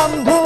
사람도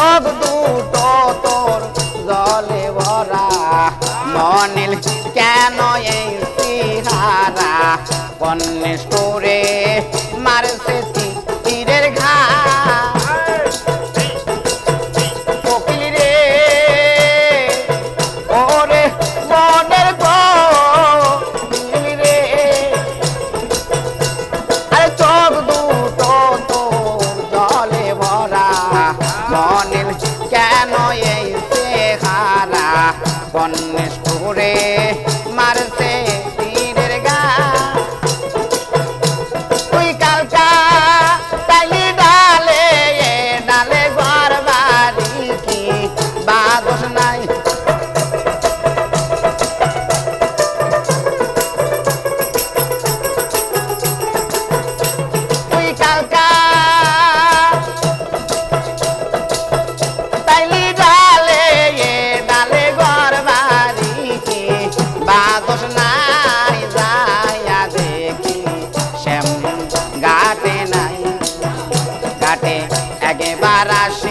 চোখ দুটো তোর জলে ভরা। মনিল কেন এই সিহারা? কন্যা মারছে Araxá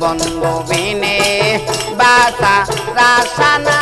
বন্ধু বিনে বাসা রাসানা।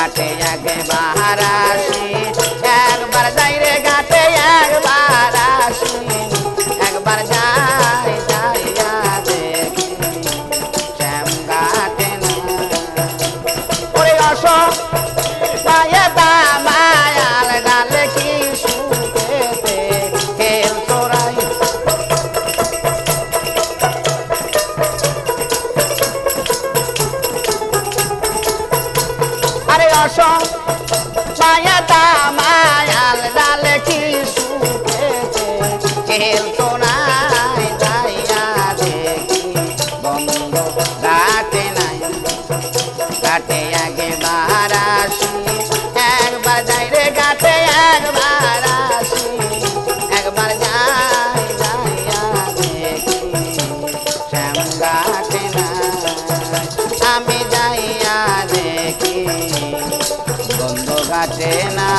ঘাটে একবার আসি একবার যাই রে খেলতো নাই বন্ধ ঘাটে নাই। ঘাটে আগে বার একবার যাই রে ঘাটে, একবার যাই ঘাটে নাই। আমি যাইয়া দেখি বন্ধ না